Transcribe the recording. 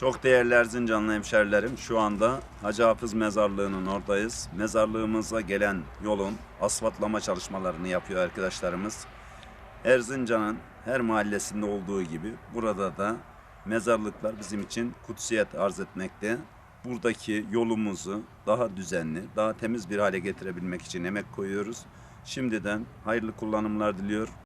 Çok değerli Erzincanlı hemşerilerim şu anda Hacı Hafız Mezarlığı'nın oradayız. Mezarlığımıza gelen yolun asfaltlama çalışmalarını yapıyor arkadaşlarımız. Erzincan'ın her mahallesinde olduğu gibi burada da mezarlıklar bizim için kutsiyet arz etmekte. Buradaki yolumuzu daha düzenli, daha temiz bir hale getirebilmek için emek koyuyoruz. Şimdiden hayırlı kullanımlar diliyor.